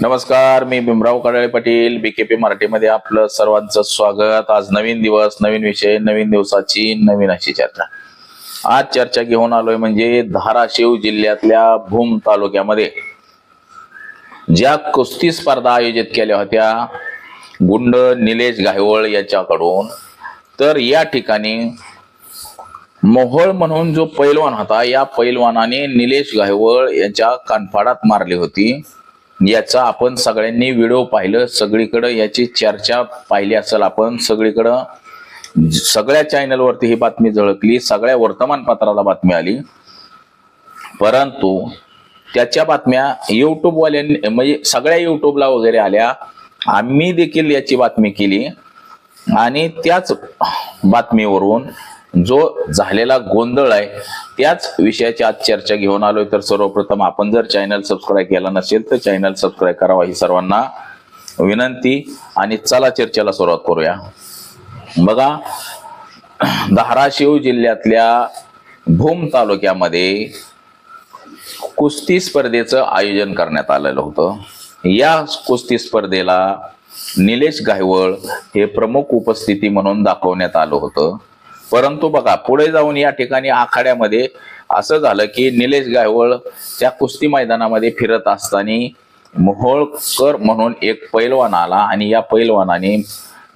नमस्कार मी भीमराव कडाळे पाटील बीकेपी मराठीमध्ये आपलं सर्वांचं स्वागत. आज नवीन दिवस नवीन विषय नवीन दिवसाची नवीन अशी चर्चा. आज चर्चा घेऊन आलोय म्हणजे धाराशिव जिल्ह्यातल्या भूम तालुक्यामध्ये. ज्या कुस्ती स्पर्धा आयोजित केल्या होत्या गुंड निलेश गायवळ याच्याकडून तर या ठिकाणी मोहोळ म्हणून जो पैलवान होता या पैलवानाने निलेश गायवळ यांच्या कानफाडात मारली होती. याचा आपण सगळ्यांनी व्हिडिओ पाहिलं सगळीकडं याची चर्चा पाहिली असेल आपण सगळीकडं सगळ्या चॅनलवरती ही बातमी झळकली सगळ्या वर्तमानपत्राला बातमी आली. परंतु त्याच्या बातम्या युट्यूबवाल्यांनी म्हणजे सगळ्या युट्यूबला वगैरे आल्या. आम्ही देखील याची बातमी केली. आणि त्याच बातमीवरून जो झालेला गोंधळ आहे त्याच विषयाची आज चर्चा घेऊन आलोय. तर सर्वप्रथम आपण जर चॅनल सबस्क्राईब केला नसेल तर चॅनल सबस्क्राईब करावा. ही सर्वांना विनंती आणि चला चर्चेला सुरुवात करूया. बघा धाराशिव जिल्ह्यातल्या भूम तालुक्यामध्ये कुस्ती स्पर्धेचं आयोजन करण्यात आलेलं होतं. या कुस्ती स्पर्धेला निलेश गायवळ हे प्रमुख उपस्थिती म्हणून दाखवण्यात आलं होतं. परंतु बघा पुढे जाऊन या ठिकाणी आखाड्यामध्ये असं झालं की निलेश गायवळ त्या कुस्ती मैदानामध्ये फिरत असताना मोहोळकर म्हणून एक पैलवान आला आणि या पैलवानाने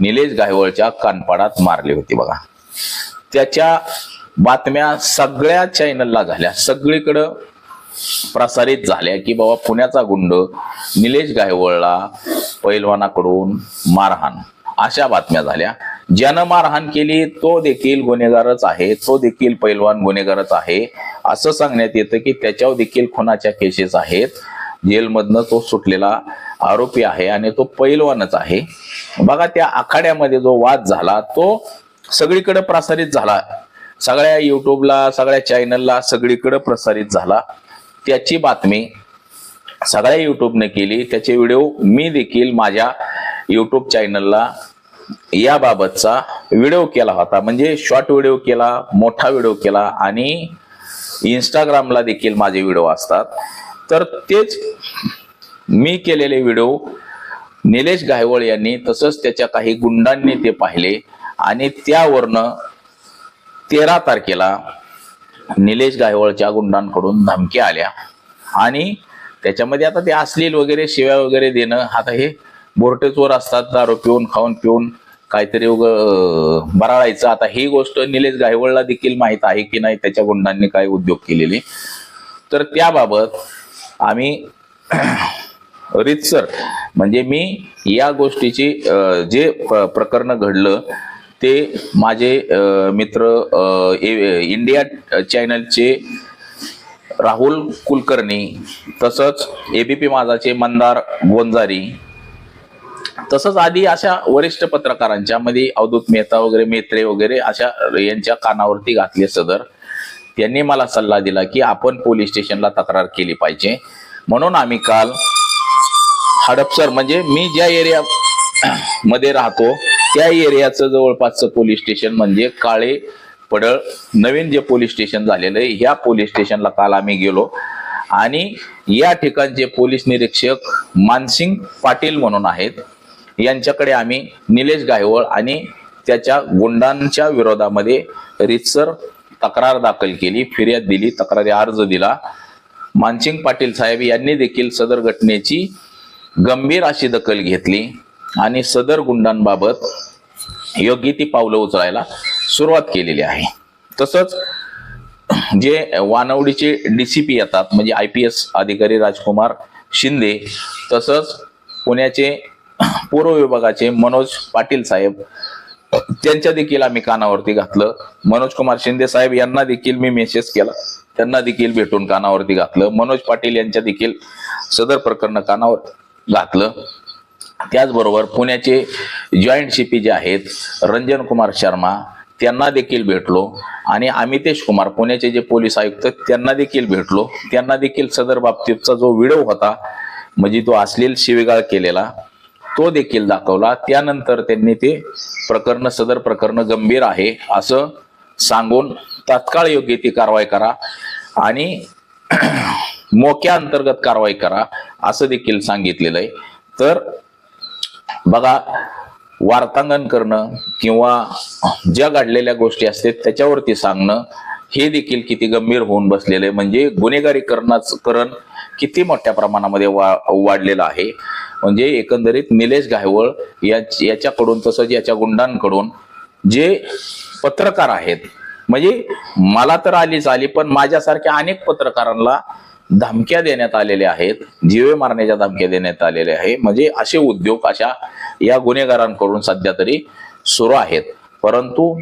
निलेश गायवळच्या कानपाडात मारली होती बघा. त्याच्या बातम्या सगळ्या चॅनलला झाल्या. सगळीकडं प्रसारित झाल्या की बाबा पुण्याचा गुंड निलेश गायवळला पैलवानाकडून मारहाण. अशा बातम्या झाल्या. ज्यानं मारहाण केली तो देखील गुन्हेगारच आहे तो देखील पैलवान गुन्हेगारच आहे. असं सांगण्यात येतं की त्याच्यावर देखील खुनाच्या केसेस आहेत. जेलमधनं तो सुटलेला आरोपी आहे आणि तो पैलवानच आहे. बघा त्या आखाड्यामध्ये जो वाद झाला तो सगळीकडे प्रसारित झाला. सगळ्या युट्यूबला सगळ्या चॅनलला सगळीकडे प्रसारित झाला. त्याची बातमी सगळ्या युट्यूबने केली. त्याचे व्हिडिओ मी देखील माझ्या युट्यूब चॅनलला याबाबतचा व्हिडिओ केला होता. म्हणजे शॉर्ट व्हिडिओ केला मोठा व्हिडिओ केला आणि इंस्टाग्रामला देखील माझे व्हिडिओ असतात. तर तेच मी केलेले व्हिडिओ निलेश गायवळ यांनी तसंच त्याच्या काही गुंडांनी ते पाहिले आणि त्यावरनं तेरा तारखेला निलेश गायवळच्या गुंडांकडून धमक्या आल्या. आणि त्याच्यामध्ये आता ते अश्लील वगैरे शिव्या वगैरे देणं आता हे बोरटेचवर असतात दारू पिऊन खाऊन पिऊन काहीतरी उग बराळायचं. आता ही गोष्ट निलेश गायवळला देखील माहीत आहे की नाही त्याच्या गुंडांनी काय उद्योग केलेले. तर त्याबाबत आम्ही रितसर म्हणजे मी या गोष्टीची जे प्रकरण घडलं ते माझे मित्र ए- इंडिया चॅनलचे राहुल कुलकर्णी तसंच एबीपी माझाचे मंदार गोंजारी तसंच आधी अशा वरिष्ठ पत्रकारांच्या मध्ये अवधूत मेहता वगैरे मेत्रे वगैरे अशा यांच्या कानावरती घातले सदर त्यांनी मला सल्ला दिला की आपण पोलीस स्टेशनला तक्रार केली पाहिजे. म्हणून आम्ही काल हडपसर म्हणजे मी ज्या एरिया मध्ये राहतो त्या एरियाचं जवळपासचं पोलीस स्टेशन म्हणजे काळे पडळ नवीन जे पोलीस स्टेशन झालेलं आहे ह्या पोलीस स्टेशनला काल आम्ही गेलो. आणि या ठिकाणचे पोलीस निरीक्षक मानसिंग पाटील म्हणून आहेत. यांच्याकडे आम्ही निलेश गायवळ आणि त्याच्या गुंडांच्या विरोधामध्ये रितसर तक्रार दाखल केली फिर्याद दिली तक्रारी अर्ज दिला. मानसिंग पाटील साहेब यांनी देखील सदर घटनेची गंभीर अशी दखल घेतली आणि सदर गुंडांबाबत योग्य ती पावलं उचलायला सुरुवात केलेली आहे. तसंच जे वानवडीचे डीसीपी येतात म्हणजे आय पी एस अधिकारी राजकुमार शिंदे तसंच पुण्याचे पूर्व विभागाचे मनोज पाटील साहेब त्यांच्या देखील आम्ही कानावरती घातलं. मनोज कुमार शिंदे साहेब यांना देखील मी मेसेज केला. त्यांना देखील भेटून कानावरती घातलं. मनोज पाटील यांच्या देखील सदर प्रकरण कानावर घातलं. त्याचबरोबर पुण्याचे जॉईंट सीपी जे आहेत रंजन कुमार शर्मा त्यांना देखील भेटलो. आणि अमितेश कुमार पुण्याचे जे पोलीस आयुक्त त्यांना देखील भेटलो. त्यांना देखील सदर बाबतीतचा जो व्हिडिओ होता म्हणजे तो अश्लील शिवेगाळ केलेला तो देखील दाखवला. त्यानंतर त्यांनी ते प्रकरण सदर प्रकरण गंभीर आहे असं सांगून तात्काळ योग्य ती कारवाई करा आणि मोक्या अंतर्गत कारवाई करा असं देखील सांगितलेलं आहे. तर बघा वार्तांगण करणं किंवा ज्या घडलेल्या गोष्टी असतात त्याच्यावरती सांगणं हे देखील किती गंभीर होऊन बसलेलं आहे. म्हणजे गुन्हेगारी करणाच करण किती मोठ्या प्रमाणामध्ये वा वाढलेलं आहे. म्हणजे एकंदरीत निलेश गायवळ या याच्याकडून तसंच याच्या गुंडांकडून जे पत्रकार आहेत म्हणजे मला तर आलीच आली पण माझ्यासारख्या अनेक पत्रकारांना धमक्या देण्यात आलेल्या आहेत जीवे मारण्याच्या धमक्या देण्यात आलेल्या आहे म्हणजे असे उद्योग अशा या गुन्हेगारांकडून सध्या तरी सुरू आहेत. परंतु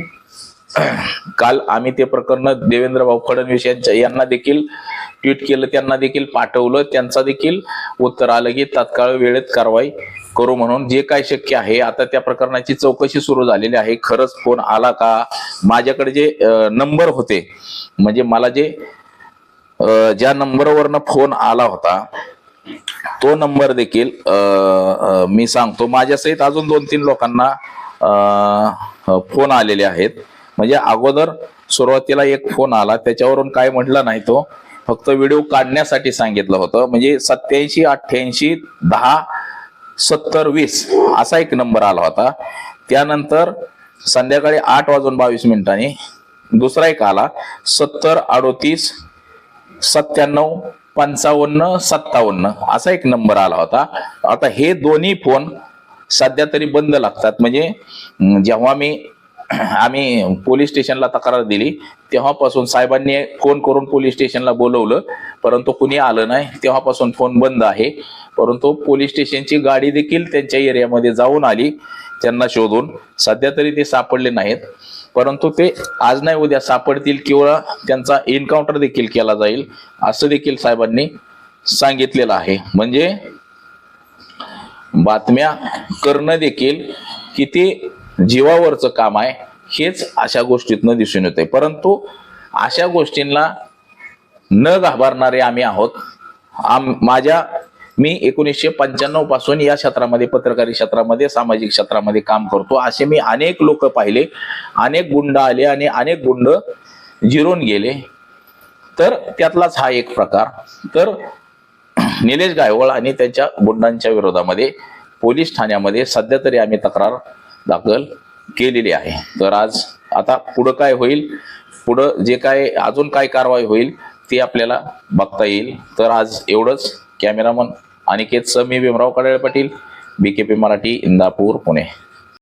काल आम्ही ते प्रकरण देवेंद्र भाऊ फडणवीस यांच्या यांना देखील ट्विट केलं त्यांना देखील पाठवलं त्यांचा देखील उत्तर आलं की तात्काळ वेळेत कारवाई करू म्हणून. जे काय शक्य आहे आता त्या प्रकरणाची चौकशी सुरू झालेली आहे. खरंच फोन आला का? माझ्याकडे जे नंबर होते म्हणजे मला जे ज्या नंबरवरनं फोन आला होता तो नंबर देखील मी सांगतो. माझ्यासहित अजून दोन तीन लोकांना फोन आलेले आहेत. म्हणजे अगोदर सुरुवातीला एक फोन आला त्याच्यावरून काय म्हटलं नाही तो. फक्त व्हिडिओ काढण्यासाठी सांगितलं होतं. म्हणजे सत्याऐंशी अठ्ठ्याऐंशी दहा सत्तर वीस असा एक नंबर आला होता. त्यानंतर संध्याकाळी आठ वाजून बावीस मिनिटांनी दुसरा एक आला. सत्तर अडोतीस सत्त्याण्णव पंचावन्न सत्तावन्न असा एक नंबर आला होता. आता हे दोन्ही फोन सध्या तरी बंद लागतात. म्हणजे जेव्हा मी आम्ही पोलीस स्टेशनला तक्रार दिली. तेव्हापासून साहेबांनी फोन करून पोलीस स्टेशनला बोलवलं. परंतु कुणी आलं नाही. तेव्हापासून फोन बंद आहे. परंतु पोलीस स्टेशनची गाडी देखील त्यांच्या एरियामध्ये जाऊन आली. त्यांना शोधून. सध्या तरी ते सापडले नाहीत. परंतु ते आज नाही उद्या सापडतील किंवा त्यांचा एन्काउंटर देखील केला जाईल असं देखील साहेबांनी सांगितलेलं आहे. म्हणजे बातम्या करणं देखील किती जीवावरचं काम आहे हेच अशा गोष्टीतनं दिसून येते परंतु अशा गोष्टींना न घाबरणारे आम्ही आहोत. आम माझ्या मी एकोणीसशे पंच्याण्णवपासून या क्षेत्रामध्ये पत्रकारी क्षेत्रामध्ये सामाजिक क्षेत्रामध्ये काम करतो. असे मी अनेक लोक पाहिले अनेक गुंड आले आणि अनेक गुंड जिरून गेले. तर त्यातलाच हा एक प्रकार. तर निलेश गायवळ आणि त्यांच्या गुंडांच्या विरोधामध्ये पोलीस ठाण्यामध्ये सध्या तरी आम्ही तक्रार दाखल केलेली आहे. तर आज आता पुढं काय होईल? पुढं जे काय अजून काय कारवाई होईल ती आपल्याला बघता येईल. तर आज एवढंच. Cameraman Aniket Sami Bhimrao Kadale Patil B K P Marathi Indapur Pune.